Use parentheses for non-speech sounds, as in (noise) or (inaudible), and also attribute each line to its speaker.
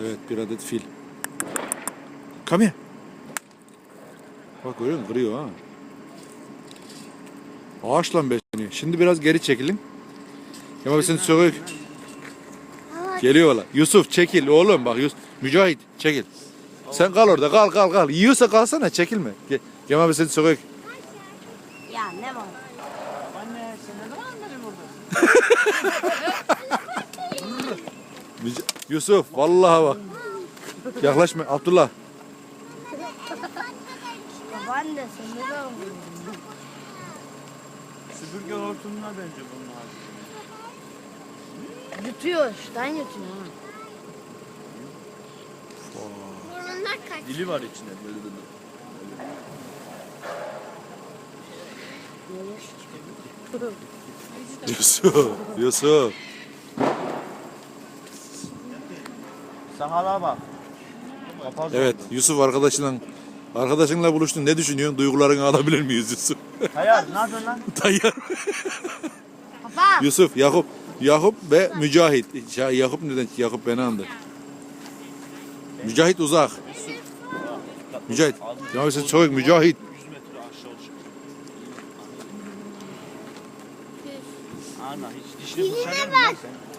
Speaker 1: Evet bir adet fil. Come here. Bak görüyor musun? Kırıyor ha. Ağaçla besleniyor. Şimdi biraz geri çekilin. Ama sen sokak. Geliyor valla. Yusuf çekil oğlum bak Yusuf. Mücahit çekil. Sen kal orada kal kal kal. Yiyorsa kalsana çekilme. Gel. Gel sen sokak.
Speaker 2: Ya ne var?
Speaker 3: Anne sen ne zaman beri buradasın? (laughs)
Speaker 1: Müce- Yusuf vallahi bak. Yaklaşma Abdullah.
Speaker 2: Baban da sen ne zaman
Speaker 3: Süpürge hortumuna benziyor bunlar.
Speaker 2: Yutuyor, şuradan yutuyor ha.
Speaker 4: Burnundan kaç.
Speaker 3: Dili var içinde böyle böyle.
Speaker 1: Yusuf. Yusuf.
Speaker 3: Sahala bak.
Speaker 1: Evet Yusuf arkadaşınla arkadaşınla buluştun. Ne düşünüyorsun? Duygularını alabilir miyiz Yusuf?
Speaker 3: Hayal ne yapıyorsun lan? (laughs)
Speaker 1: Tayyar.
Speaker 2: Baba.
Speaker 1: Yusuf, Yakup, Yakup ve Mücahit. Ya, Yakup neden? Yakup beni andı. Mücahit uzak. Mücahit. Ya sen çok Mücahit.
Speaker 3: 100 metre aşağı çık. Ana hiç dişini lan sen?